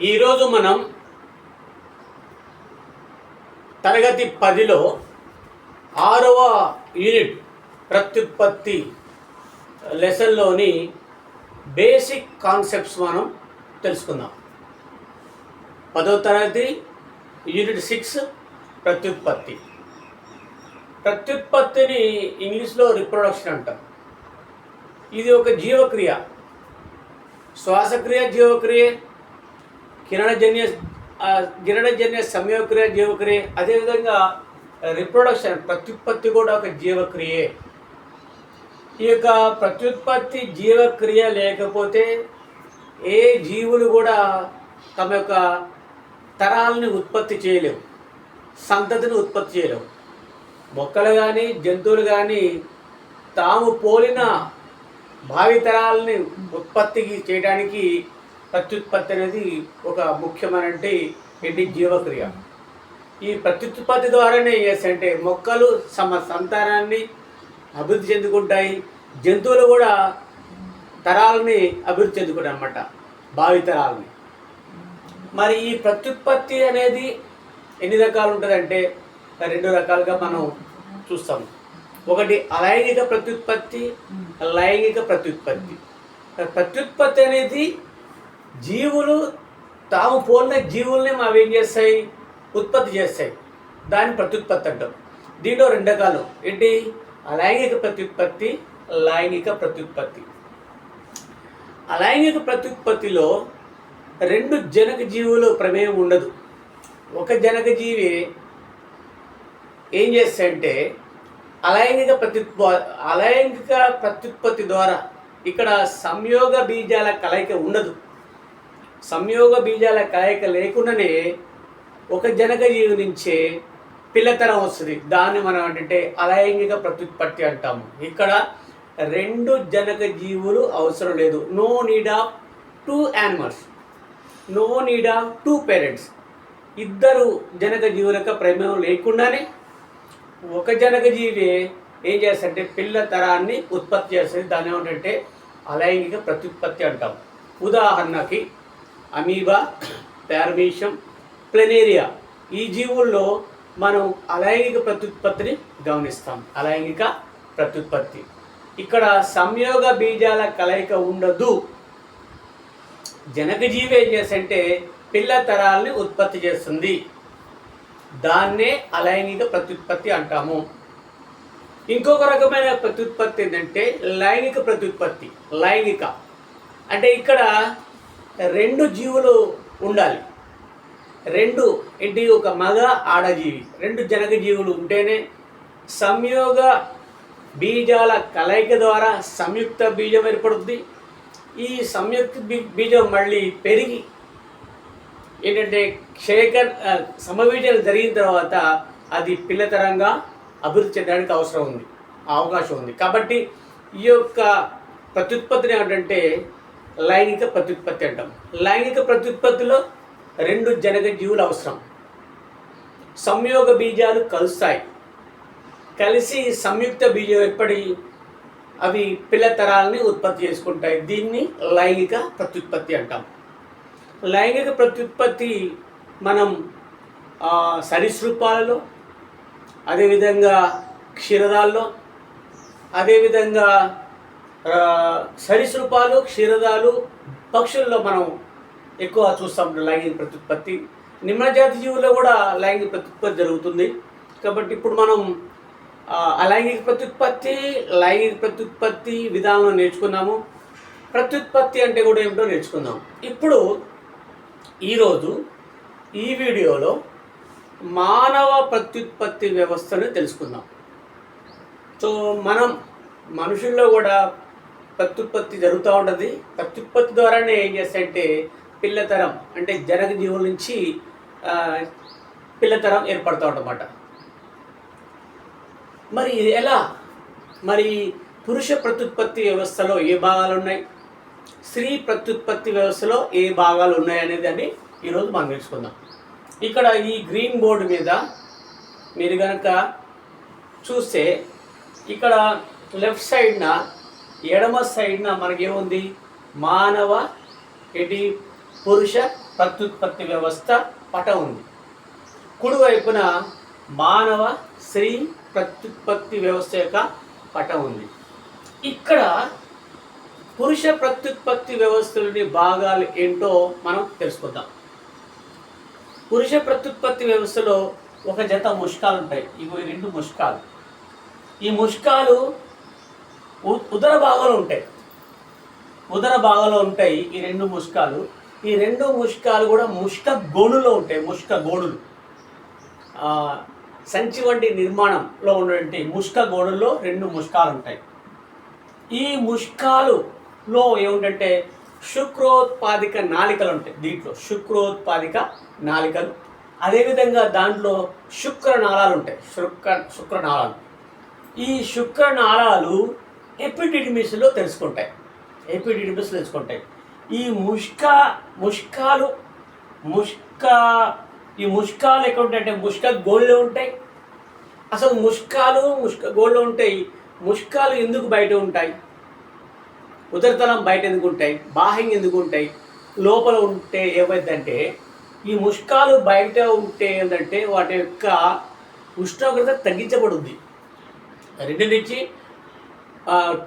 ఈరోజు మనం తరగతి పదిలో ఆరవ యూనిట్ ప్రత్యుత్పత్తి లెసన్లోని బేసిక్ కాన్సెప్ట్స్ మనం తెలుసుకుందాం. పదో తరగతి యూనిట్ సిక్స్ ప్రత్యుత్పత్తి. ప్రత్యుత్పత్తిని ఇంగ్లీష్లో రిప్రొడక్షన్ అంటాం. ఇది ఒక జీవక్రియ. శ్వాసక్రియ జీవక్రియ కిరణజన్య కిరణజన్య సంయోగక్రియ జీవక్రియ అదేవిధంగా రిప్రొడక్షన్ ప్రత్యుత్పత్తి కూడా ఒక జీవక్రియే. ఈ యొక్క ప్రత్యుత్పత్తి జీవక్రియ లేకపోతే ఏ జీవులు కూడా తమ యొక్క తరాలని ఉత్పత్తి చేయలేవు సంతతిని ఉత్పత్తి చేయలేవు. మొక్కలు కానీ జంతువులు కానీ తాము పోలిన భావితరాలని ఉత్పత్తికి చేయడానికి ప్రత్యుత్పత్తి అనేది ఒక ముఖ్యమైనటువంటి ఏంటి జీవక్రియ. ఈ ప్రత్యుత్పత్తి ద్వారానే చేస్తే మొక్కలు తమ సంతానాన్ని అభివృద్ధి చెందుకుంటాయి. జంతువులు కూడా తరాలని అభివృద్ధి చెందుకుంటాయి అన్నమాట భావితరాలని మరి ఈ ప్రత్యుత్పత్తి అనేది ఎన్ని రకాలు ఉంటుందంటే రెండు రకాలుగా మనం చూస్తాం. ఒకటి అలైంగిక ప్రత్యుత్పత్తి లైంగిక ప్రత్యుత్పత్తి. ప్రత్యుత్పత్తి అనేది జీవులు తాము పోలిన జీవుల్ని అవి ఏం చేస్తాయి? ఉత్పత్తి చేస్తాయి. దాన్ని ప్రత్యుత్పత్తి అంటాం. దీంట్లో రెండు రకాలు. ఏంటి? అలైంగిక ప్రత్యుత్పత్తి లైంగిక ప్రత్యుత్పత్తి. అలైంగిక ప్రత్యుత్పత్తిలో రెండు జనక జీవులు ప్రమేయం ఉండదు. ఒక జనక జీవి ఏం చేస్తాయంటే అలైంగిక ప్రత్యుత్ప అలైంగిక ప్రత్యుత్పత్తి ద్వారా ఇక్కడ సంయోగ బీజాల కలయిక ఉండదు. సంయోగ బీజాల కలయిక లేకుండానే ఒక జనక జీవి నుంచే పిల్లతరం వస్తుంది. దాన్ని మనం ఏంటంటే అలైంగిక ప్రత్యుత్పత్తి అంటాము. ఇక్కడ రెండు జనక జీవులు అవసరం లేదు. No need of two animals no need of two parents ఇద్దరు జనక జీవులకు ప్రమేయం లేకుండానే ఒక జనక జీవి ఏం చేస్తారంటే పిల్ల తరాన్ని ఉత్పత్తి చేస్తుంది. దాని ఏమంటే అలైంగిక ప్రత్యుత్పత్తి అంటాం. ఉదాహరణకి అమీబా పారమీషం ప్లెనేరియా. ఈ జీవుల్లో మనం అలైంగిక ప్రత్యుత్పత్తిని గమనిస్తాం. అలైంగిక ప్రత్యుత్పత్తి. ఇక్కడ సంయోగ బీజాల కలయిక ఉండదు. జనక జీవి ఏం చేసంటే పిల్ల తరాల్ని ఉత్పత్తి చేస్తుంది. దాన్నే అలైంగిక ప్రత్యుత్పత్తి అంటాము. ఇంకొక రకమైన ప్రత్యుత్పత్తి ఏంటంటే లైంగిక ప్రత్యుత్పత్తి. లైంగిక. అంటే ఇక్కడ రెండు జీవులు ఉండాలి. రెండు ఏంటి ఒక మగ ఆడజీవి. రెండు జనక జీవులు ఉంటేనే సంయోగ బీజాల కలయిక ద్వారా సంయుక్త బీజం ఏర్పడుతుంది ఈ సంయుక్త బీ- బీజం మళ్ళీ పెరిగి ఏంటంటే క్షేకర్ ఆ, జరిగిన తర్వాత అది పిల్లతరంగా అభివృద్ధి చెందడానికి అవసరం ఉంది అవకాశం ఉంది. కాబట్టి ఈ యొక్క ప్రత్యుత్పత్తిని ఏంటంటే లైంగిక ప్రత్యుత్పత్తి అంటాం. లైంగిక ప్రత్యుత్పత్తిలో రెండు జనక జీవులు అవసరం. సంయోగ బీజాలు కలుస్తాయి. కలిసి సంయుక్త బీజం ఏర్పడి అవి పిల్లతరాలని ఉత్పత్తి చేసుకుంటాయి. దీన్ని లైంగిక ప్రత్యుత్పత్తి అంటాం. లైంగిక ప్రత్యుత్పత్తి మనం సరీసృపాలలో అదేవిధంగా క్షీరదాల్లో అదేవిధంగా సరీసృపాలు క్షీరదాలు పక్షుల్లో మనం ఎక్కువ చూస్తాం లైంగిక ప్రత్యుత్పత్తి నిమ్నజాతి జీవుల్లో కూడా లైంగిక ప్రత్యుత్పత్తి జరుగుతుంది. కాబట్టి ఇప్పుడు మనం అలైంగిక ప్రత్యుత్పత్తి లైంగిక ప్రత్యుత్పత్తి విధానం నేర్చుకున్నాము. ప్రత్యుత్పత్తి అంటే కూడా ఏమిటో నేర్చుకుందాం. ఇప్పుడు ఈరోజు ఈ వీడియోలో మానవ ప్రత్యుత్పత్తి వ్యవస్థను తెలుసుకుందాం. సో మనం మనుషుల్లో కూడా ప్రత్యుత్పత్తి జరుగుతూ ఉంటుంది. ప్రత్యుత్పత్తి ద్వారానే ఏం చేస్తాయంటే పిల్లతరం అంటే జనక జీవుల నుంచి పిల్లతరం ఏర్పడుతూ ఉంటమాట మరి ఇది ఎలా? మరి పురుష ప్రత్యుత్పత్తి వ్యవస్థలో ఏ భాగాలు ఉన్నాయి? స్త్రీ ప్రత్యుత్పత్తి వ్యవస్థలో ఏ భాగాలు ఉన్నాయి అనేది అని ఈరోజు మనం తెలుసుకుందాం. ఇక్కడ ఈ గ్రీన్ బోర్డు మీద మీరు కనుక చూస్తే ఇక్కడ లెఫ్ట్ సైడ్న ఎడమ సైడ్న మనకేముంది? మానవ ఎటి పురుష ప్రత్యుత్పత్తి వ్యవస్థ పటం ఉంది. కుడివైపున మానవ స్త్రీ ప్రత్యుత్పత్తి వ్యవస్థ యొక్క పటం ఉంది. ఇక్కడ పురుష ప్రత్యుత్పత్తి వ్యవస్థలోని భాగాలు ఏంటో మనం తెలుసుకుందాం. పురుష ప్రత్యుత్పత్తి వ్యవస్థలో ఒక జత ముష్కాలు ఉంటాయి ఇవి రెండు ముష్కాలు. ఈ ముష్కాలు ఉదర భాగంలో ఉంటాయి. ఉదర భాగంలో ఉంటాయి ఈ రెండు ముష్కాలు. ఈ రెండు ముష్కాలు కూడా ముష్క గోడులో ఉంటాయి ముష్క గోడులు. సంచి వంటి నిర్మాణంలో ఉన్నటువంటి ముష్క గోడుల్లో రెండు ముష్కాలు ఉంటాయి. ఈ ముష్కాలులో ఏమిటంటే శుక్రోత్పాదిక నాళికలు ఉంటాయి దీంట్లో. శుక్రోత్పాదిక నాళికలు అదేవిధంగా దాంట్లో శుక్రనాళాలు ఉంటాయి. శుక్ర శుక్రనాళాలు. ఈ శుక్రనాళాలు ఎపిడిడిమిస్లో తెలుసుకుంటాయి. ఎపిడిడిమిస్ తెలుసుకుంటాయి. ఈ ముష్క ముష్కాలు ముష్క ఈ ముష్కాలు ఎక్కడ ఉంటాయంటే ముష్క గోళ్ళు ఉంటాయి. అసలు ముష్కాలు ముష్క గోళ్ళు ఉంటాయి ముష్కాలు ఎందుకు బయట ఉంటాయి? ఉదరతలం బయట ఎందుకు ఉంటాయి? బాహ్యం ఎందుకు ఉంటాయి? లోపల ఉంటే ఏమైందంటే ఈ ముష్కాలు బయట ఉంటే ఏంటంటే వాటి యొక్క ఉష్ణోగ్రత తగ్గించబడుద్ది. రెండు నుంచి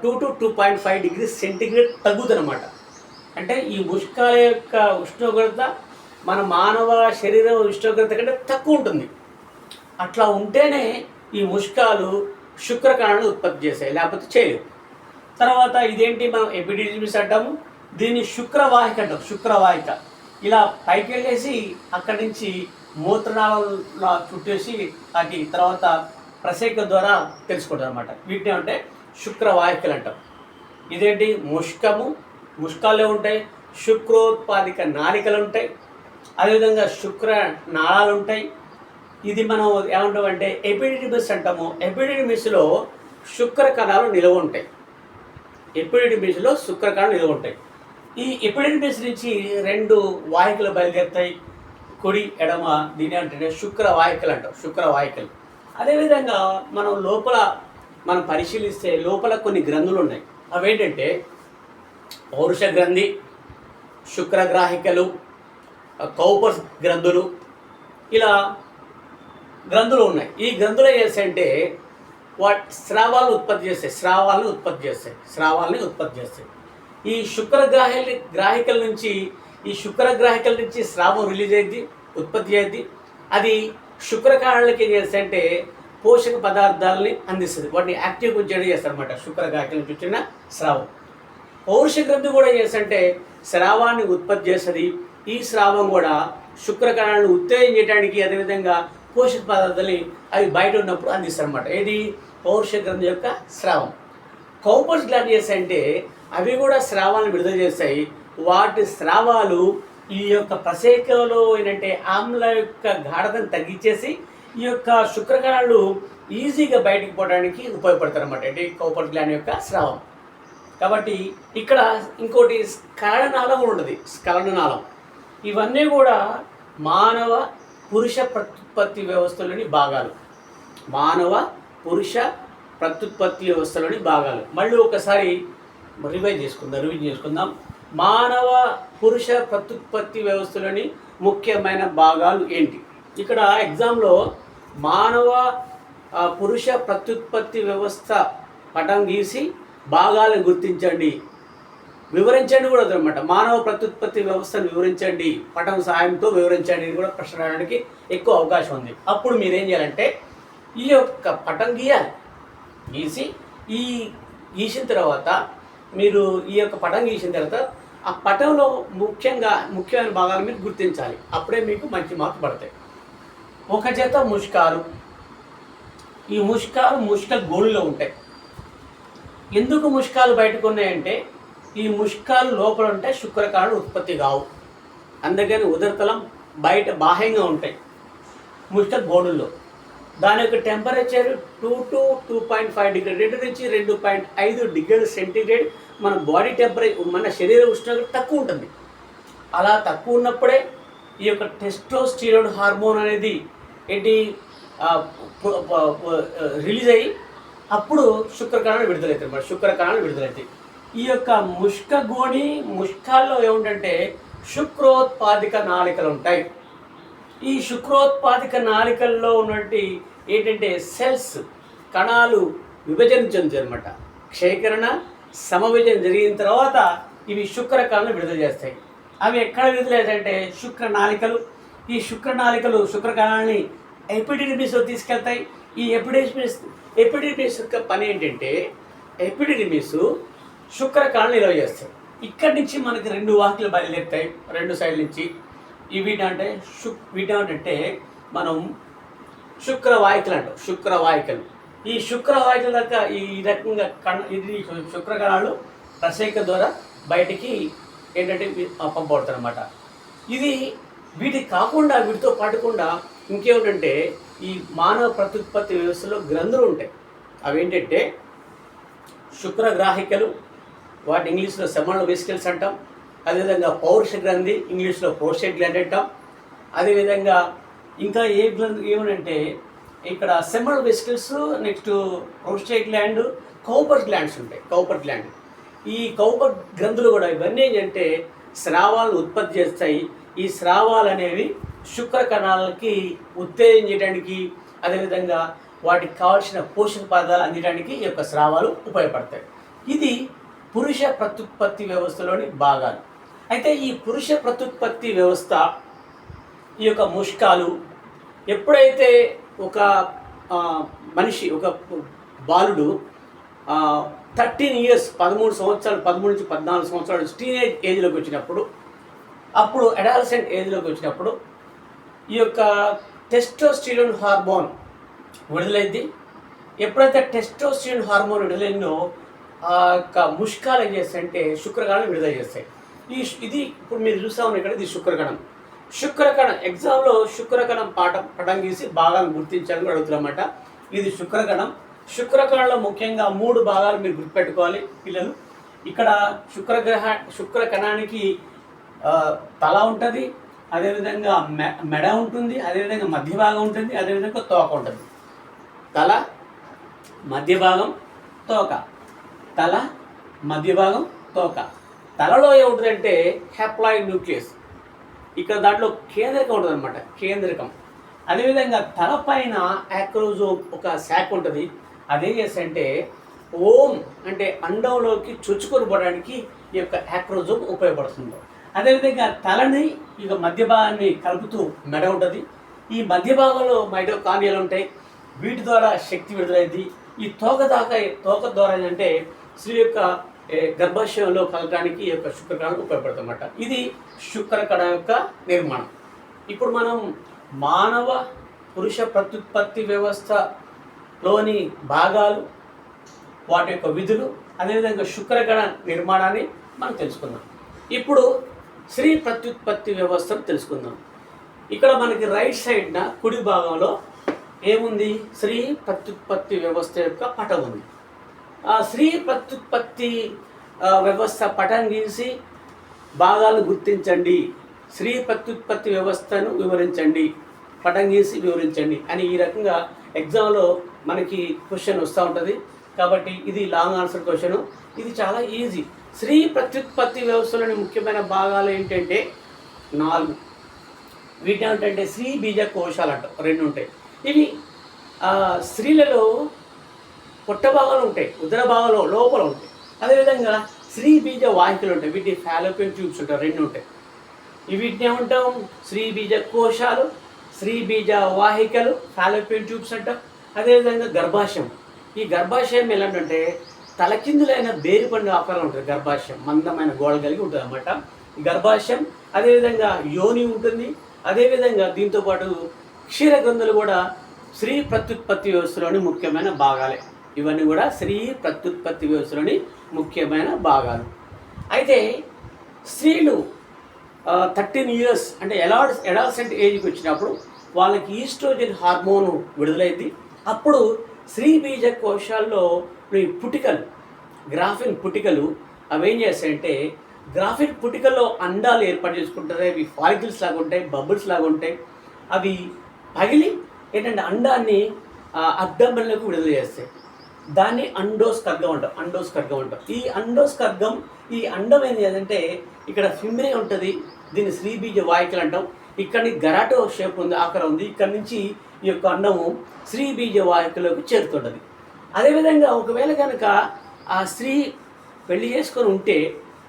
two to two point five degree centigrade తగ్గుదనమాట అంటే ఈ ముష్కాల యొక్క ఉష్ణోగ్రత మన మానవ శరీర ఉష్ణోగ్రత కంటే తక్కువ ఉంటుంది. అట్లా ఉంటేనే ఈ ముష్కాలు శుక్రకణాలను ఉత్పత్తి చేస్తాయి లేకపోతే చేయలేవు. తర్వాత ఇదేంటి మనం ఎపిడిడిమిస్ అంటాము? దీన్ని శుక్రవాహిక అంటాం శుక్రవాహిక. ఇలా పైకి వెళ్ళేసి అక్కడి నుంచి మూత్రనాళంలో చుట్టేసి అది తర్వాత ప్రసేక ద్వారా తెలుసుకుంటారు అనమాట వీటిని అంటే శుక్రవాహికలు అంటాం ఇదేంటి? ముష్కము ముష్కాలే ఉంటాయి శుక్రోత్పాదిక నాళికలు ఉంటాయి అదేవిధంగా శుక్ర నాళాలు ఉంటాయి ఇది మనం ఏమంటామంటే ఎపిడిడిమిస్ అంటాము. ఎపిడిడిమిస్లో శుక్ర కణాలు నిల్వ ఉంటాయి. ఎపిడిడిమిస్లో శుక్ర కణాలు నిల్వ ఉంటాయి. ఈ ఎపిడిడిమిస్ నుంచి రెండు వాహికలు బయలుదేరుతాయి. కుడి ఎడమ దీని అంటే శుక్ర వాహికలు అంటాం శుక్ర వాహికలు అదేవిధంగా మనం లోపల మనం పరిశీలిస్తే లోపల కొన్ని గ్రంథులు ఉన్నాయి అవేంటంటే పౌరుష గ్రంథి శుక్రగ్రాహికలు కౌపర్ గ్రంథులు ఇలా గ్రంథులు ఉన్నాయి. ఈ గ్రంథులు చేస్తాయంటే వాటి స్రావాలు ఉత్పత్తి చేస్తాయి స్రావాలను ఉత్పత్తి చేస్తాయి స్రావాలని ఉత్పత్తి చేస్తాయి. ఈ శుక్రగ్రాహి గ్రాహికల నుంచి ఈ శుక్రగ్రాహికల నుంచి స్రావం రిలీజ్ అయ్యింది ఉత్పత్తి అయింది. అది శుక్రకారణాలకి ఏం చేస్తాయంటే పోషక పదార్థాలని అందిస్తుంది. వాటిని యాక్టివ్ ఉంచేది చేస్తారనమాట అనమాట నుంచి వచ్చిన స్రావం. పౌరుష గ్రంథి కూడా చేస్తుంటే స్రావాన్ని ఉత్పత్తి చేస్తుంది. ఈ స్రావం కూడా శుక్రకణాలను ఉత్తేజం చేయడానికి అదేవిధంగా పోషక పదార్థాలని అవి బయట ఉన్నప్పుడు అందిస్తారనమాట ఏది? పౌరుష గ్రంథి యొక్క స్రావం. కౌపర్స్ గ్లాండ్ చేస్తాయంటే అవి కూడా స్రావాలను విడుదల చేస్తాయి. వాటి స్రావాలు ఈ యొక్క ప్రసేకలో ఏంటంటే ఆమ్ల యొక్క గాఢతను తగ్గించేసి ఈ యొక్క శుక్రకణాలు ఈజీగా బయటికి పోవడానికి ఉపయోగపడతారు అనమాట అంటే కోపర్ గ్లాండ్ యొక్క స్రావం. కాబట్టి ఇక్కడ ఇంకోటి స్కలనాళం కూడా ఉంటుంది ఇవన్నీ కూడా మానవ పురుష ప్రత్యుత్పత్తి వ్యవస్థలోని భాగాలు. మానవ పురుష ప్రత్యుత్పత్తి వ్యవస్థలోని భాగాలు. మళ్ళీ ఒకసారి రివైజ్ చేసుకుందాం రివైజ్ చేసుకుందాం. మానవ పురుష ప్రత్యుత్పత్తి వ్యవస్థలోని ముఖ్యమైన భాగాలు ఏంటి? ఇక్కడ ఎగ్జామ్లో మానవ పురుష ప్రత్యుత్పత్తి వ్యవస్థ పటం గీసి భాగాలను గుర్తించండి. వివరించండి కూడా అనమాట మానవ ప్రత్యుత్పత్తి వ్యవస్థను వివరించండి. పటం సహాయంతో వివరించండి అని కూడా ప్రశ్న రావడానికి ఎక్కువ అవకాశం ఉంది. అప్పుడు మీరు ఏం చేయాలంటే ఈ యొక్క పటం గీయాలి. గీసి ఈ గీసిన తర్వాత మీరు ఈ యొక్క పటం గీసిన తర్వాత ఆ పటంలో ముఖ్యంగా ముఖ్యమైన భాగాలు మీరు గుర్తించాలి. అప్పుడే మీకు మంచి మార్కులు పడతాయి. ఒక జత ముష్కాలు. ఈ ముష్కాలు ముష్క గోడులో ఉంటాయి. ఎందుకు ముష్కాలు బయటకు ఉన్నాయంటే ఈ ముష్కాలు లోపల ఉంటే శుక్రకాలు ఉత్పత్తి కావు. అందుకని ఉదరతలం బయట బాహ్యంగా ఉంటాయి. ముష్క గోడుల్లో. దాని యొక్క temperature two to two point five degree రెండు నుంచి రెండు పాయింట్ ఐదు డిగ్రీల సెంటీగ్రేడ్ మన బాడీ టెంపరేచర్ మన శరీర ఉష్ణోగ్రత తక్కువ ఉంటుంది. అలా తక్కువ ఉన్నప్పుడే ఈ యొక్క టెస్టోస్టిరోడ్ హార్మోన్ అనేది ఏంటి? రిలీజ్ అయ్యి అప్పుడు శుక్రకణాలు విడుదలవుతాయి అనమాట శుక్రకణాలు విడుదలవుతాయి ఈ యొక్క ముష్క గోణి ముష్కాల్లో ఏమిటంటే శుక్రోత్పాదిక నాళికలు ఉంటాయి. ఈ శుక్రోత్పాదిక నాళికల్లో ఉన్నటువంటి ఏంటంటే సెల్స్ కణాలు విభజన చెందుతాయి అనమాట క్షయకరణ సమవిభజన జరిగిన తర్వాత ఇవి శుక్ర కణాలు విడుదల చేస్తాయి. అవి ఎక్కడ విడుదల చేస్తాయంటే శుక్ర నాళికలు ఈ శుక్ర నాళికలు శుక్ర కణాలని తీసుకెళ్తాయి. ఈ ఎపిడిమిస్ ఎపిడిడిమిస్ యొక్క పని ఏంటంటే ఎపిడిడిమిస్ శుక్ర కణాలు నిల్వ చేస్తాయి ఇక్కడి నుంచి మనకి రెండు వాకిలు బయలుదేరుతాయి. రెండు సైడ్ నుంచి ఇవి అంటే శుక్ వీటంటే మనం శుక్రవాహికలు అంటాం. శుక్రవాహికలు. ఈ శుక్రవాహికల దాకా ఈ రకంగా కణ ఇది శుక్రకణాలు ప్రసేక ద్వారా బయటికి ఏంటంటే పంపబడతారు అనమాట ఇది వీటి కాకుండా వీటితో పాటుకుండా ఇంకేమిటంటే ఈ మానవ ప్రత్యుత్పత్తి వ్యవస్థలో గ్రంథులు ఉంటాయి. అవి ఏంటంటే శుక్రగ్రాహికలు వాటి ఇంగ్లీష్లో సెమల్ వెసికల్స్ అంటాం అదేవిధంగా పౌరుష గ్రంథి ఇంగ్లీష్లో ప్రోస్టేట్ గ్లాండ్ అంటాం అదేవిధంగా ఇంకా ఏ గ్రంథి ఏమనంటే ఇక్కడ seminal vesicles next prostate gland Cowper glands ఉంటాయి కౌపర్ గ్లాండ్. ఈ కౌపర్ గ్రంథులు కూడా ఇవన్నీ ఏంటంటే స్రావాలను ఉత్పత్తి చేస్తాయి ఈ స్రావాలు అనేవి శుక్ర కణాలకి ఉత్తేజం చేయడానికి అదేవిధంగా వాటికి కావాల్సిన పోషక పదార్థాలు అందించడానికి ఈ యొక్క స్రావాలు ఉపయోగపడతాయి. ఇది పురుష ప్రత్యుత్పత్తి వ్యవస్థలోని భాగాలు. అయితే ఈ పురుష ప్రత్యుత్పత్తి వ్యవస్థ ఈ యొక్క ముష్కాలు ఎప్పుడైతే ఒక మనిషి ఒక బాలుడు థర్టీన్ ఇయర్స్ పదమూడు సంవత్సరాలు పదమూడు నుంచి పద్నాలుగు సంవత్సరాలు టీనేజ్ ఏజ్లోకి వచ్చినప్పుడు అప్పుడు అడాలసెంట్ ఏజ్లోకి వచ్చినప్పుడు ఈ యొక్క టెస్టోస్టిరోన్ హార్మోన్ విడుదలైంది. ఎప్పుడైతే టెస్టోస్టిరోన్ హార్మోన్ విడుదలైందో ఆ యొక్క ముష్కాలు ఏం చేస్తాయంటే శుక్రగణం విడుదల చేస్తాయి. ఈ ఇది ఇప్పుడు మీరు చూసాము ఇక్కడ ఇది శుక్రగణం. శుక్రకణం ఎగ్జామ్లో శుక్రకణం పాట పటం గీసి భాగాలను గుర్తించాలని అడుగుతున్నమాట ఇది శుక్రకణం శుక్రకణంలో ముఖ్యంగా మూడు భాగాలు మీరు గుర్తుపెట్టుకోవాలి పిల్లలు. ఇక్కడ శుక్రగ్రహ శుక్రకణానికి తల ఉంటుంది అదేవిధంగా మె మెడ ఉంటుంది అదేవిధంగా మధ్య భాగం ఉంటుంది అదేవిధంగా తోక ఉంటుంది. తల మధ్య భాగం తోక. తల మధ్య భాగం తోక. తలలో ఏముంటుందంటే హ్యాప్లాయిడ్ న్యూక్లియస్. ఇక్కడ దాంట్లో కేంద్రకం ఉంటుంది అనమాట కేంద్రకం. అదేవిధంగా తల పైన యాక్రోజోమ్ ఒక శాఖ ఉంటుంది అదేం చేస్తంటే ఓం అంటే అండంలోకి చొచ్చుకొని పోవడానికి ఈ యొక్క యాక్రోజోమ్ ఉపయోగపడుతుంది. అదేవిధంగా తలని ఇక మధ్య భాగాన్ని కలుపుతూ మెడ ఉంటుంది. ఈ మధ్య భాగంలో మైటోకాండియాలు ఉంటాయి వీటి ద్వారా శక్తి విడుదలైంది. ఈ తోక దాకా తోక ద్వారా ఏంటంటే స్త్రీ యొక్క గర్భాశయంలో కలగడానికి ఈ యొక్క శుక్రకణాలు ఉపయోగపడుతుందన్నమాట ఇది శుక్రకణ యొక్క నిర్మాణం. ఇప్పుడు మనం మానవ పురుష ప్రత్యుత్పత్తి వ్యవస్థలోని భాగాలు వాటి యొక్క విధులు అదేవిధంగా శుక్రకణ నిర్మాణాన్ని మనం తెలుసుకుందాం. ఇప్పుడు స్త్రీ ప్రత్యుత్పత్తి వ్యవస్థను తెలుసుకుందాం. ఇక్కడ మనకి రైట్ సైడ్న కుడి భాగంలో ఏముంది? స్త్రీ ప్రత్యుత్పత్తి వ్యవస్థ యొక్క పటం ఉంది. ఆ స్త్రీ ప్రత్యుత్పత్తి వ్యవస్థ పటం గీసి భాగాలు గుర్తించండి. స్త్రీ ప్రత్యుత్పత్తి వ్యవస్థను వివరించండి. పటం గీసి వివరించండి అని ఈ రకంగా ఎగ్జామ్లో మనకి క్వశ్చన్ వస్తూ ఉంటుంది. కాబట్టి ఇది లాంగ్ ఆన్సర్ క్వశ్చను ఇది చాలా ఈజీ స్త్రీ ప్రత్యుత్పత్తి వ్యవస్థలోని ముఖ్యమైన భాగాలు ఏంటంటే నాలుగు. వీటి ఏమిటంటే స్త్రీ బీజ కోశాలు అంట రెండు ఉంటాయి. ఇవి స్త్రీలలో పొట్ట భాగాలు ఉంటాయి. ఉదర భాగంలో లోపల ఉంటాయి. అదేవిధంగా స్త్రీ బీజ వాహికలు ఉంటాయి. వీటి ఫాలోపియన్ ట్యూబ్స్ ఉంటాయి. రెండు ఉంటాయి. వీటిని ఏమంటాం? స్త్రీ బీజ కోశాలు స్త్రీ బీజ వాహికలు ఫాలోపియన్ ట్యూబ్స్ అంటాం. అదేవిధంగా గర్భాశయం. ఈ గర్భాశయం ఎలాంటంటే తలకిందులైన బేరుపండు ఆకారం ఉంటుంది గర్భాశయం. మందమైన గోడ కలిగి ఉంటుంది అన్నమాట గర్భాశయం అదేవిధంగా యోని ఉంటుంది అదేవిధంగా దీంతో పాటు క్షీర గ్రంథులు కూడా స్త్రీ ప్రత్యుత్పత్తి వ్యవస్థలోని ముఖ్యమైన భాగాలే. ఇవన్నీ కూడా స్త్రీ ప్రత్యుత్పత్తి వ్యవస్థలోని ముఖ్యమైన భాగాలు. అయితే స్త్రీలు థర్టీన్ ఇయర్స్ అంటే ఎలాడ్ ఎడాల్సెంట్ ఏజ్కి వచ్చినప్పుడు వాళ్ళకి ఈస్ట్రోజన్ హార్మోను విడుదలైంది అప్పుడు స్త్రీ బీజ కోశాల్లో ఇప్పుడు ఈ పుటికలు గ్రాఫిన్ పుటికలు అవి ఏం చేస్తాయంటే గ్రాఫిన్ పుటికల్లో అండాలు ఏర్పాటు చేసుకుంటారు. అవి ఫాలికల్స్ లాగా ఉంటాయి బబుల్స్ లాగా ఉంటాయి. అవి పగిలి ఏంటంటే అండాన్ని అబ్డమన్లకు విడుదల చేస్తాయి. దాన్ని అండోస్కర్గం అంటాం అండోస్కర్గం అంటాం. ఈ అండోస్కర్గం ఈ అండం ఏం చేయాలంటే ఇక్కడ ఫిమ్రే ఉంటుంది దీన్ని శ్రీబీజ వాయికలు అంటాం. ఇక్కడ నుంచి గరాటో షేప్ ఉంది ఆకారం ఉంది. ఇక్కడ నుంచి ఈ యొక్క అండము శ్రీబీజ వాయికలోకి వాహికలోకి చేరుతుంటుంది. అదేవిధంగా ఒకవేళ కనుక ఆ స్త్రీ పెళ్ళి చేసుకొని ఉంటే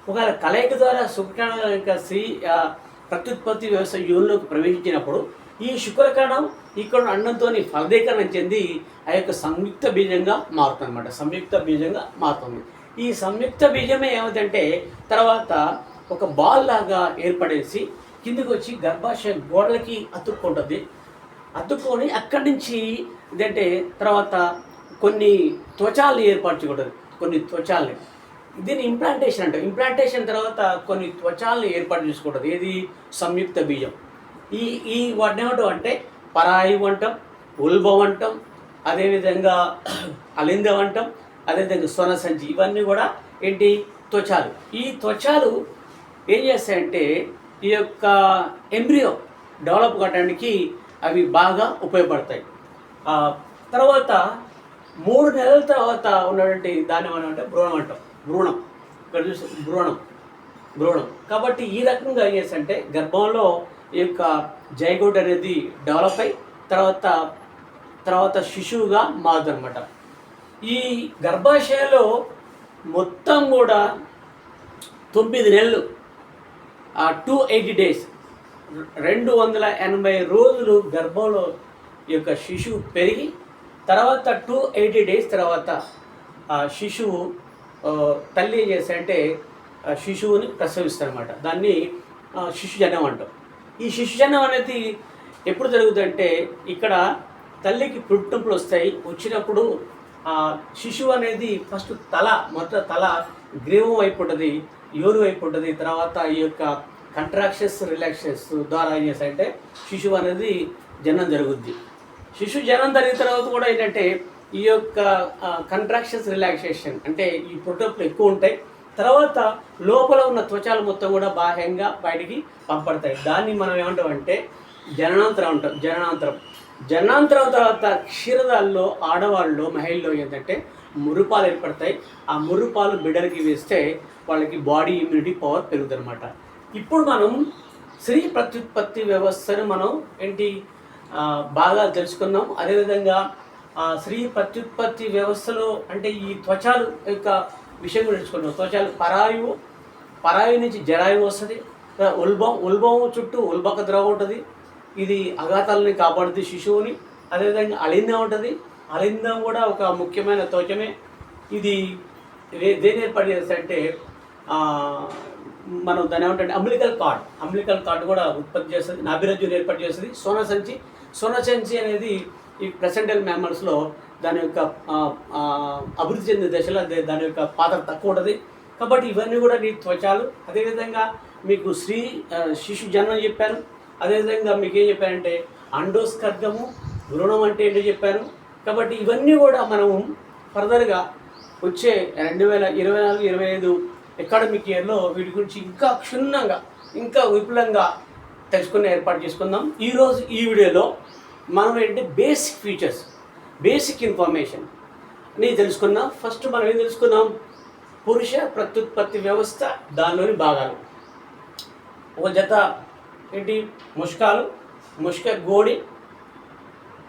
ఒకవేళ కలయిక ద్వారా శుక్రకణం యొక్క స్త్రీ ప్రత్యుత్పత్తి వ్యవస్థ యూన్లోకి ప్రవేశించినప్పుడు ఈ శుక్రకణం ఇక్కడ అండంతో ఫలదీకరణం చెంది ఆ యొక్క సంయుక్త బీజంగా మారుతుందన్నమాట. సంయుక్త బీజంగా మారుతుంది. ఈ సంయుక్త బీజమే ఏమిటంటే తర్వాత ఒక బాల్ లాగా ఏర్పడేసి కిందికి వచ్చి గర్భాశయ గోడలకి అతుక్కుంటుంది. అతుక్కొని అక్కడి నుంచి ఇదంటే తర్వాత కొన్ని త్వచాలు ఏర్పరచుకుంటుంది. కొన్ని త్వచాలని. దీన్ని ఇంప్లాంటేషన్ అంటారు. ఇంప్లాంటేషన్ తర్వాత కొన్ని త్వచాలను ఏర్పాటు చేసుకుంటుంది. ఏది? సంయుక్త బీజం. ఈ ఈ వాటిని ఏమంటాం అంటే పరాయువు అంటాం ఉల్బం అంటాం అదేవిధంగా అలిందం అంటాం అదేవిధంగా స్వన సంచి ఇవన్నీ కూడా ఏంటి? త్వచాలు. ఈ త్వచాలు ఏం చేస్తాయంటే ఈ యొక్క ఎంబ్రియో డెవలప్ కావడానికి అవి బాగా ఉపయోగపడతాయి. తర్వాత మూడు నెలల తర్వాత ఉన్నటువంటి దాన్ని మనం అంటే భ్రూణం అంటాం. భ్రూణం. ఇక్కడ చూసి భ్రూణం. భ్రూణం. కాబట్టి ఈ రకంగా ఏం గర్భంలో ఈ యొక్క జైగోడ్ అనేది డెవలప్ అయి తర్వాత తర్వాత శిశువుగా మారుతుంది అనమాట ఈ గర్భాశయంలో మొత్తం కూడా తొమ్మిది నెలలు టూ ఎయిటీ డేస్ రెండు వందల ఎనభై రోజులు గర్భంలో ఈ యొక్క శిశువు పెరిగి తర్వాత టూ ఎయిటీ డేస్ తర్వాత ఆ శిశువు తల్లి ఏం చేస్తారంటే ఆ శిశువుని ప్రసవిస్తారనమాట దాన్ని శిశుజనం శిశు జనం అంటాం. ఈ శిశు జనం అనేది ఎప్పుడు జరుగుతుందంటే ఇక్కడ తల్లికి పుట్టినప్పుడు వస్తాయి. వచ్చినప్పుడు ఆ శిశువు అనేది ఫస్ట్ తల మొత్తం తల గ్రీవం వైపు ఉంటుంది యోని వైపు ఉంటుంది. తర్వాత ఈ యొక్క కంట్రాక్షన్స్ రిలాక్సెస్ ద్వారా ఏం చేస్తాయంటే శిశువు అనేది జనం జరుగుద్ది. శిశు జనం జరిగిన తర్వాత కూడా ఏంటంటే ఈ యొక్క కంట్రాక్షన్స్ రిలాక్సేషన్ అంటే ఈ ప్రోటోప్లు ఎక్కువ ఉంటాయి. తర్వాత లోపల ఉన్న త్వచాలు మొత్తం కూడా బాహ్యంగా బయటికి పంపడతాయి దాన్ని మనం ఏమంటామంటే జననాంతరం అంటాం. జననాంతరం. జననాంతరం తర్వాత క్షీరదాల్లో ఆడవాళ్ళు మహిళల్లో ఏంటంటే మురుపాలు ఏర్పడతాయి. ఆ మురుపాలు బిడ్డలకి వేస్తే వాళ్ళకి బాడీ ఇమ్యూనిటీ పవర్ పెరుగుతుంది అనమాట ఇప్పుడు మనం స్త్రీ ప్రత్యుత్పత్తి వ్యవస్థను మనం ఏంటి బాగా తెలుసుకున్నాం. అదేవిధంగా స్త్రీ ప్రత్యుత్పత్తి వ్యవస్థలో అంటే ఈ త్వచాలు యొక్క విషయం నేర్చుకున్నాం తెలుసుకున్నాం త్వచాలు పరాయువు పరాయు నుంచి జరాయువు వస్తుంది. ఉల్బం ఉల్బం చుట్టూ ఉల్బక ద్రవం ఉంటుంది. ఇది అఘాతాలని కాపాడుతుంది శిశువుని. అదేవిధంగా అలిందం ఉంటుంది. అలిందం కూడా ఒక ముఖ్యమైన త్వచమే. ఇది దేని ఏర్పాటు చేస్తాయంటే అంటే మనం దాని ఏమంటే అమ్లికల్ కార్డ్. అమ్లికల్ కార్డ్ కూడా ఉత్పత్తి చేస్తుంది నాభిరజ్జుని ఏర్పాటు చేస్తుంది. సోన సంచి సోన సంచి అనేది ఈ ప్రెసెంటల్ మ్యామల్స్లో దాని యొక్క అభివృద్ధి చెందిన దశలో దాని యొక్క పాత్ర తక్కువ ఉంటుంది. కాబట్టి ఇవన్నీ కూడా నీ త్వచాలు. అదేవిధంగా మీకు స్త్రీ శిశు జన్మం చెప్పాను. అదేవిధంగా మీకు ఏం చెప్పానంటే అండోస్కర్గము భ్రూణం అంటే ఏంటో చెప్పాను. కాబట్టి ఇవన్నీ కూడా మనము ఫర్దర్గా వచ్చే రెండు వేల ఇరవై నాలుగు ఇరవై ఐదు అకాడమిక్ ఇయర్లో వీటి గురించి ఇంకా క్షుణ్ణంగా ఇంకా విపులంగా తెలుసుకునే ఏర్పాటు చేసుకుందాం. ఈరోజు ఈ వీడియోలో మనం ఏంటంటే బేసిక్ ఫీచర్స్ బేసిక్ ఇన్ఫర్మేషన్ని తెలుసుకున్నాం ఫస్ట్ మనం ఏం తెలుసుకున్నాం? పురుష ప్రత్యుత్పత్తి వ్యవస్థ దానిలోని భాగాలు. ఒక జత ఏంటి? ముష్కాలు ముష్క గోడి.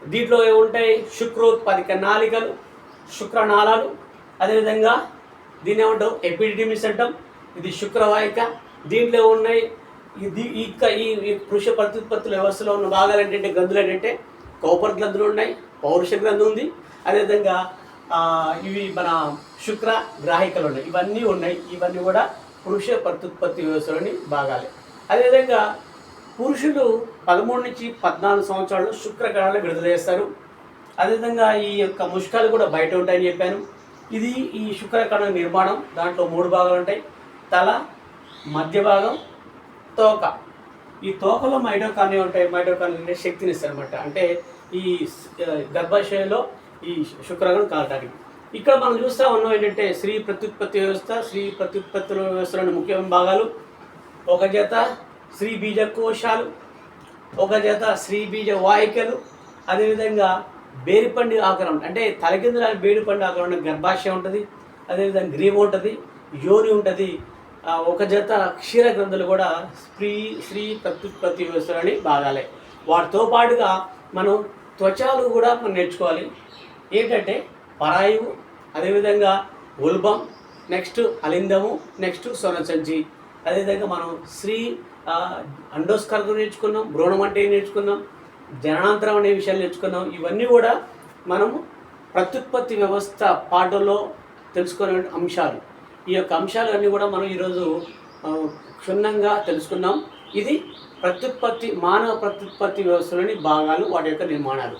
దీంట్లో ఏముంటాయి? శుక్రోత్పాదిక నాళికలు శుక్రనాళాలు. అదేవిధంగా దీన్ని ఏమంటాం? ఎపిడిమిస్ అంటాం? ఇది శుక్రవాహిక. దీంట్లో ఉన్నాయి ఇది ఈ ఈ పురుష ప్రత్యుత్పత్తుల వ్యవస్థలో ఉన్న భాగాలు ఏంటంటే గ్రంథులు ఏంటంటే కోపర్ గ్రంథులు ఉన్నాయి పౌరుష గ్రంథం ఉంది. అదేవిధంగా ఇవి మన శుక్ర గ్రాహికలు ఉన్నాయి. ఇవన్నీ ఉన్నాయి. ఇవన్నీ కూడా పురుష ప్రత్యుత్పత్తి వ్యవస్థలోని భాగాలే. అదేవిధంగా పురుషులు పదమూడు నుంచి పద్నాలుగు సంవత్సరాలు శుక్రగ్రహాలు విడుదల చేస్తారు. అదేవిధంగా ఈ యొక్క ముష్కాలు కూడా బయట ఉంటాయని చెప్పాను. ఇది ఈ శుక్రకణ నిర్మాణం. దాంట్లో మూడు భాగాలు ఉంటాయి. తల మధ్య భాగం తోక. ఈ తోకలో మైటోకాన్ని ఉంటాయి. మైటోకాన్ అంటే శక్తిని ఇస్తారు అనమాట అంటే ఈ గర్భాశయంలో ఈ శుక్రకణం కాలటానికి ఇక్కడ మనం చూస్తూ ఉన్నాం ఏంటంటే స్త్రీ ప్రత్యుత్పత్తి వ్యవస్థ స్త్రీ ప్రత్యుత్పత్తి వ్యవస్థలోని ముఖ్యమైన భాగాలు. ఒక జత స్త్రీ బీజ కోశాలు ఒక జత స్త్రీ బీజ వాహికలు. అదేవిధంగా బేరిపండి ఆకారం అంటే తలకిందుల బేడిపండి ఆకారం గర్భాశయం ఉంటుంది అదేవిధంగా గ్రీవ ఉంటుంది యోని ఉంటుంది. ఒక జత క్షీర గ్రంథులు కూడా స్త్రీ స్త్రీ ప్రత్యుత్పత్తి వ్యవస్థలని భాగాలే వాటితో పాటుగా మనం త్వచాలు కూడా మనం నేర్చుకోవాలి. ఏంటంటే పరాయువు అదేవిధంగా ఉల్బం నెక్స్ట్ అలిందము నెక్స్ట్ సొనసంచి అదేవిధంగా మనం స్త్రీ అండోస్కర్ అండోస్కర్గం నేర్చుకున్నాం భ్రూణం అంటే నేర్చుకున్నాం? జననాంతరం అనే విషయాలు నేర్చుకున్నాం. ఇవన్నీ కూడా మనము ప్రత్యుత్పత్తి వ్యవస్థ పాఠంలో తెలుసుకునే అంశాలు. ఈ యొక్క అంశాలన్నీ కూడా మనం ఈరోజు క్షుణ్ణంగా తెలుసుకున్నాం. ఇది ప్రత్యుత్పత్తి మానవ ప్రత్యుత్పత్తి వ్యవస్థలోని భాగాలు వాటి యొక్క నిర్మాణాలు.